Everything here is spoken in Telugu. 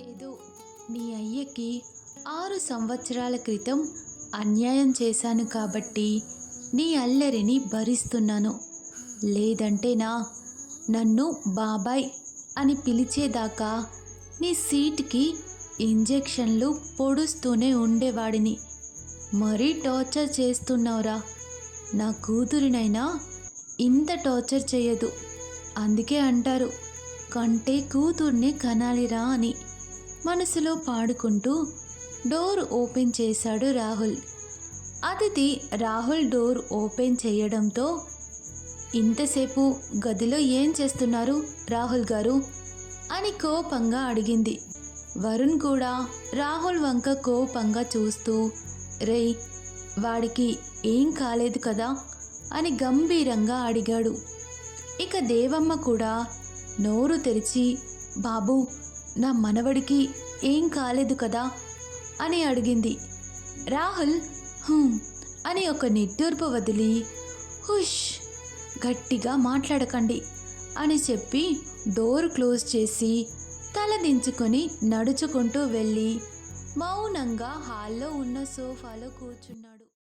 ఏదో నీ అయ్యకి ఆరు సంవత్సరాల క్రితం అన్యాయం చేశాను కాబట్టి నీ అల్లరిని భరిస్తున్నాను. లేదంటే నా నన్ను బాబాయ్ అని పిలిచేదాకా నీ సీట్కి ఇంజెక్షన్లు పొడుస్తూనే ఉండేవాడిని. మరీ టార్చర్ చేస్తున్నావురా. నా కూతురినైనా ఇంత టార్చర్ చేయదు. అందుకే అంటారు కంటే కూతుర్ని కనాలిరా అని. మనసులో పాడుకుంటూ డోర్ ఓపెన్ చేశాడు రాహుల్. అతిథి రాహుల్ డోర్ ఓపెన్ చేయడంతో ఇంతసేపు గదిలో ఏం చేస్తున్నారు రాహుల్ గారు? అని కోపంగా అడిగింది. వరుణ్ కూడా రాహుల్ వంక కోపంగా చూస్తూ రేయ్ వాడికి ఏం కాలేదు కదా? అని గంభీరంగా అడిగాడు. ఇక దేవమ్మ కూడా నోరు తెరిచి బాబు నా మనవడికి ఏం కాలేదు కదా? అని అడిగింది. రాహుల్ అని ఒక నిట్టూర్పు వదిలి హుష్ గట్టిగా మాట్లాడకండి అని చెప్పి డోర్ క్లోజ్ చేసి తల దించుకొని నడుచుకుంటూ వెళ్ళి మౌనంగా హాల్లో ఉన్న సోఫాలో కూర్చున్నాడు.